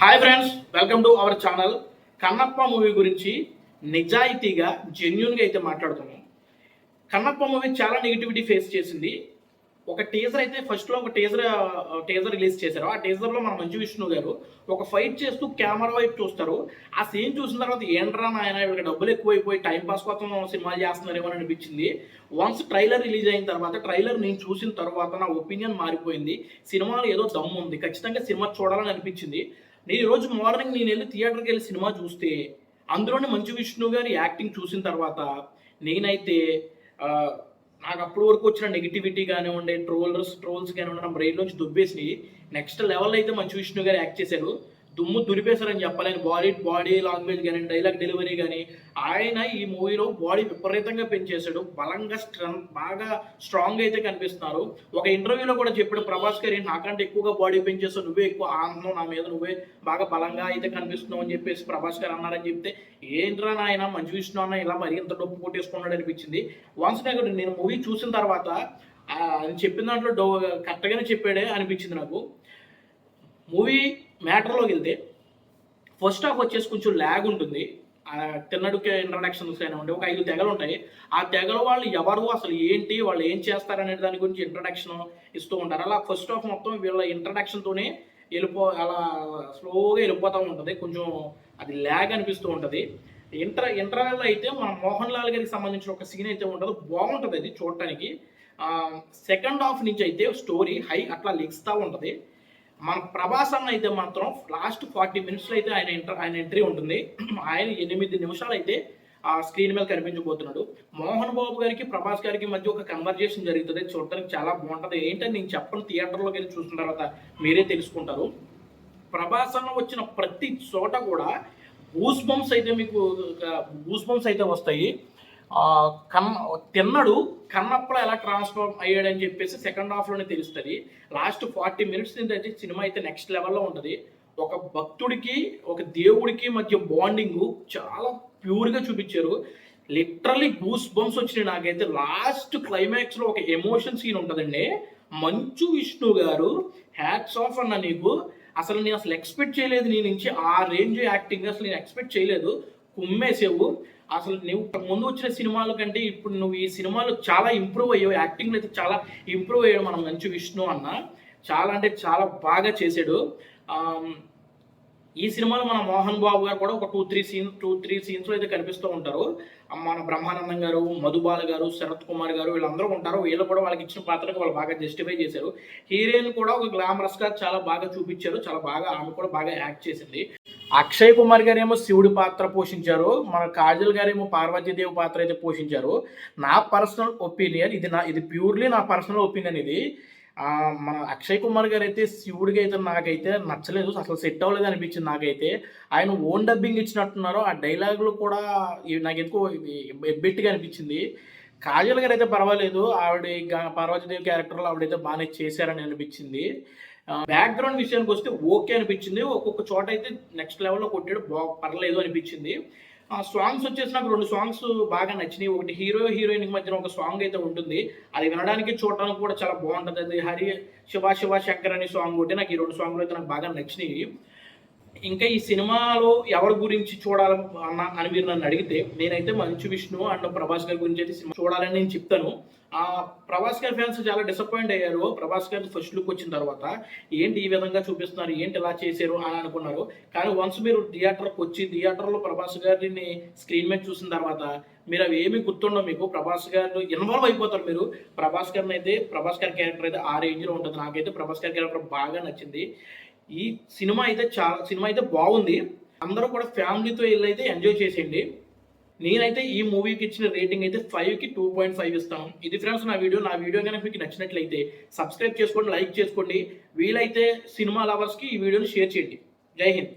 Hi friends welcome to our channel Kannappa movie గురించి నిజాయితీగా జెన్యున్గా అయితే మాట్లాడుతున్నాం. కన్నప్ప మూవీ చాలా నెగిటివిటీ ఫేస్ చేసింది. ఒక టీజర్ అయితే ఫస్ట్లో ఒక టీజర్ టీజర్ రిలీజ్ చేశారు. ఆ టీజర్లో మన మంచు విష్ణు గారు ఒక ఫైట్ చేస్తూ కెమెరా వైపు చూస్తారు. ఆ సీన్ చూసిన తర్వాత ఏంట్రా నాయన వీళ్ళకి డబ్బులు ఎక్కువైపోయి టైం పాస్ కోసం సినిమాలు చేస్తున్నారేమో అని అనిపించింది. వన్స్ ట్రైలర్ రిలీజ్ అయిన తర్వాత ట్రైలర్ నేను చూసిన తర్వాత నా ఒపీనియన్ మారిపోయింది. సినిమాలో ఏదో దమ్ము ఉంది ఖచ్చితంగా సినిమా చూడాలని అనిపించింది. నేను ఈరోజు మార్నింగ్ నేను వెళ్ళి థియేటర్కి వెళ్ళి సినిమా చూస్తే అందులోనే మంచు విష్ణు గారి యాక్టింగ్ చూసిన తర్వాత నేనైతే నాకు అప్పటి వరకు వచ్చిన నెగిటివిటీ కానివ్వండి ట్రోలర్స్ ట్రోల్స్ కానివ్వండి నా బ్రెయిన్లోంచి దుబ్బేసి నెక్స్ట్ లెవెల్ అయితే మంచు విష్ణు గారు యాక్ట్ చేశారు. దుమ్ము దులిపేశారని చెప్పలేను. బాడీ బాడీ లాంగ్వేజ్ కానీ డైలాగ్ డెలివరీ కానీ ఆయన ఈ మూవీలో బాడీ విపరీతంగా పెంచేశాడు. బలంగా స్ట్రెంగ్ బాగా స్ట్రాంగ్ అయితే కనిపిస్తున్నారు. ఒక ఇంటర్వ్యూలో కూడా చెప్పాడు ప్రభాస్ గారి నాకంటే ఎక్కువగా బాడీ పెంచేస్తావు నువ్వే ఎక్కువ ఆనందం నా మీద నువ్వే బాగా బలంగా అయితే కనిపిస్తున్నావు అని చెప్పేసి ప్రభాస్ గారు అన్నారని చెప్తే ఏంట్రా నాయన మంచి విష్ణు అన్న ఇలా మరి ఇంత డబ్బు కొట్టేసుకున్నాడు అనిపించింది. వన్స్ నాకు నేను మూవీ చూసిన తర్వాత అని చెప్పిన దాంట్లో డో కరెక్ట్గానే చెప్పాడే అనిపించింది నాకు. మూవీ మ్యాటర్లోకి వెళ్తే ఫస్ట్ హాఫ్ వచ్చేసి కొంచెం ల్యాగ్ ఉంటుంది. తిన్నడుకే ఇంట్రడక్షన్స్ కానివ్వండి ఒక ఐదు తెగలు ఉంటాయి. ఆ తెగల వాళ్ళు ఎవరు అసలు ఏంటి వాళ్ళు ఏం చేస్తారనే దాని గురించి ఇంట్రడక్షన్ ఇస్తూ ఉంటారు. అలా ఫస్ట్ హాఫ్ మొత్తం వీళ్ళ ఇంట్రడక్షన్తోనే వెళ్ళిపో అలా స్లోగా వెళ్ళిపోతూ ఉంటుంది. కొంచెం అది ల్యాగ్ అనిపిస్తూ ఉంటుంది. ఇంటర్ ఇంటర్వెల్ అయితే మన మోహన్ లాల్ గారికి సంబంధించిన ఒక సీన్ అయితే ఉంటుంది బాగుంటుంది అది చూడటానికి. సెకండ్ హాఫ్ నుంచి అయితే స్టోరీ హై అట్లా లెక్స్తా ఉంటుంది. మన ప్రభాస్ అన్న అయితే మాత్రం లాస్ట్ ఫార్టీ మినిట్స్లో అయితే ఆయన ఎంటర్ ఆయన ఎంట్రీ ఉంటుంది. ఆయన ఎనిమిది నిమిషాలు అయితే ఆ స్క్రీన్ మీద కనిపించబోతున్నాడు. మోహన్ బాబు గారికి ప్రభాస్ గారికి మధ్య ఒక కన్వర్జేషన్ జరుగుతుంది. చూడటానికి చాలా బాగుంటుంది. ఏంటని నేను చెప్పను థియేటర్లోకి వెళ్ళి చూసిన తర్వాత మీరే తెలుసుకుంటారు. ప్రభాస్ అన్న వచ్చిన ప్రతి చోట కూడా గూస్ బంప్స్ అయితే మీకు గూస్ బంప్స్ అయితే వస్తాయి. కన్ తిన్నడు కన్నప్పుడు ఎలా ట్రాన్స్ఫార్మ్ అయ్యాడని చెప్పేసి సెకండ్ హాఫ్లోనే తెలుస్తుంది. లాస్ట్ ఫార్టీ మినిట్స్ నుంచి అయితే సినిమా అయితే నెక్స్ట్ లెవెల్లో ఉంటుంది. ఒక భక్తుడికి ఒక దేవుడికి మధ్య బాండింగ్ చాలా ప్యూర్గా చూపించారు. లిటరలీ గూస్ బంప్స్ వచ్చినాయి నాకైతే. లాస్ట్ క్లైమాక్స్లో ఒక ఎమోషన్ సీన్ ఉంటుందండి. మంచు విష్ణు గారు హ్యాట్స్ ఆఫ్ అన్న నీకు. అసలు నేను అసలు ఎక్స్పెక్ట్ చేయలేదు నీ నుంచి. ఆ రేంజ్ యాక్టింగ్ అసలు నేను ఎక్స్పెక్ట్ చేయలేదు. కుమ్మేసావు. అసలు నువ్వు ముందు వచ్చిన సినిమాల కంటే ఇప్పుడు నువ్వు ఈ సినిమాలో చాలా ఇంప్రూవ్ అయ్యావు. యాక్టింగ్ అయితే చాలా ఇంప్రూవ్ అయ్యాడు మనం మంచి విష్ణు అన్న. చాలా అంటే చాలా బాగా చేశాడు. ఈ సినిమాలో మన మోహన్ బాబు గారు కూడా ఒక two three scene two three సీన్స్లో అయితే కనిపిస్తూ ఉంటారు. మన బ్రహ్మానందం గారు మధుబాల గారు శరత్ కుమార్ గారు వీళ్ళందరూ ఉంటారు. వీళ్ళు కూడా వాళ్ళకి ఇచ్చిన పాత్రకు వాళ్ళు బాగా జస్టిఫై చేశారు. హీరోయిన్ కూడా ఒక గ్లామరస్గా చాలా బాగా చూపించారు. చాలా బాగా ఆమె కూడా బాగా యాక్ట్ చేసింది. అక్షయ్ కుమార్ గారు ఏమో శివుడి పాత్ర పోషించారు మన కాజల్ గారు ఏమో పార్వతీదేవి పాత్ర అయితే పోషించారు. నా పర్సనల్ ఒపీనియన్ ఇది నా ఇది ప్యూర్లీ నా పర్సనల్ ఒపీనియన్ ఇది. మన అక్షయ్ కుమార్ గారు అయితే శివుడికి అయితే నాకైతే నచ్చలేదు అసలు సెట్ అవ్వలేదు అనిపించింది నాకైతే. ఆయన ఓన్ డబ్బింగ్ ఇచ్చినట్టున్నారు ఆ డైలాగులు కూడా నాకు ఎందుకో ఎబ్బెట్టిగా అనిపించింది. కాజల్ గారు అయితే పర్వాలేదు ఆవిడ పార్వతీదేవి క్యారెక్టర్లో ఆవిడైతే బాగానే చేశారని అనిపించింది. బ్యాక్గ్రౌండ్ విషయానికి వస్తే ఓకే అనిపించింది. ఒక్కొక్క చోట అయితే నెక్స్ట్ లెవెల్లో కొట్టాడు. బా పర్లేదు అనిపించింది. ఆ సాంగ్స్ వచ్చేసి నాకు రెండు సాంగ్స్ బాగా నచ్చినాయి. ఒకటి హీరో హీరోయిన్ మధ్యన ఒక సాంగ్ అయితే ఉంటుంది. అది వినడానికి చూడడానికి కూడా చాలా బాగుంటుంది. అది హరి శివ శివ శంకర్ అనే సాంగ్ ఒకటి నాకు ఈ రెండు సాంగ్లు అయితే నాకు బాగా నచ్చినాయి. ఇంకా ఈ సినిమాలో ఎవరి గురించి చూడాలి అన్న అని మీరు నన్ను అడిగితే నేనైతే మంచు విష్ణు అండ్ ప్రభాస్ గారి గురించి అయితే సినిమా చూడాలని నేను చెప్తాను. ఆ ప్రభాస్ గారి ఫ్యాన్స్ చాలా డిసప్పాయింట్ అయ్యారు. ప్రభాస్ గారి ఫస్ట్ లుక్ వచ్చిన తర్వాత ఏంటి ఈ విధంగా చూపిస్తున్నారు? ఏంటి ఇలా చేశారు? అని అనుకున్నారు. కానీ వన్స్ మీరు థియేటర్కి వచ్చి థియేటర్లో ప్రభాస్ గారిని స్క్రీన్ మీద చూసిన తర్వాత మీరు అవి ఏమి గుర్తుండవు మీకు. ప్రభాస్ గారు ఇన్వాల్వ్ అయిపోతారు మీరు. ప్రభాస్ గారిని అయితే ప్రభాస్ గారి క్యారెక్టర్ అయితే ఆ రేంజ్లో ఉంటుంది. నాకైతే ప్రభాస్ గారి క్యారెక్టర్ బాగా నచ్చింది. ఈ సినిమా అయితే చాలా సినిమా అయితే బాగుంది. అందరూ కూడా ఫ్యామిలీతో వెళ్ళి అయితే ఎంజాయ్ చేసేయండి. నేనైతే ఈ మూవీకి ఇచ్చిన రేటింగ్ అయితే ఫైవ్కి టూ పాయింట్ ఫైవ్ ఇస్తాను ఇది ఫ్రెండ్స్ నా వీడియో నా వీడియో కనుక మీకు నచ్చినట్లయితే సబ్స్క్రైబ్ చేసుకోండి లైక్ చేసుకోండి. వీలైతే సినిమా లవర్స్కి ఈ వీడియోని షేర్ చేయండి. జై హింద్.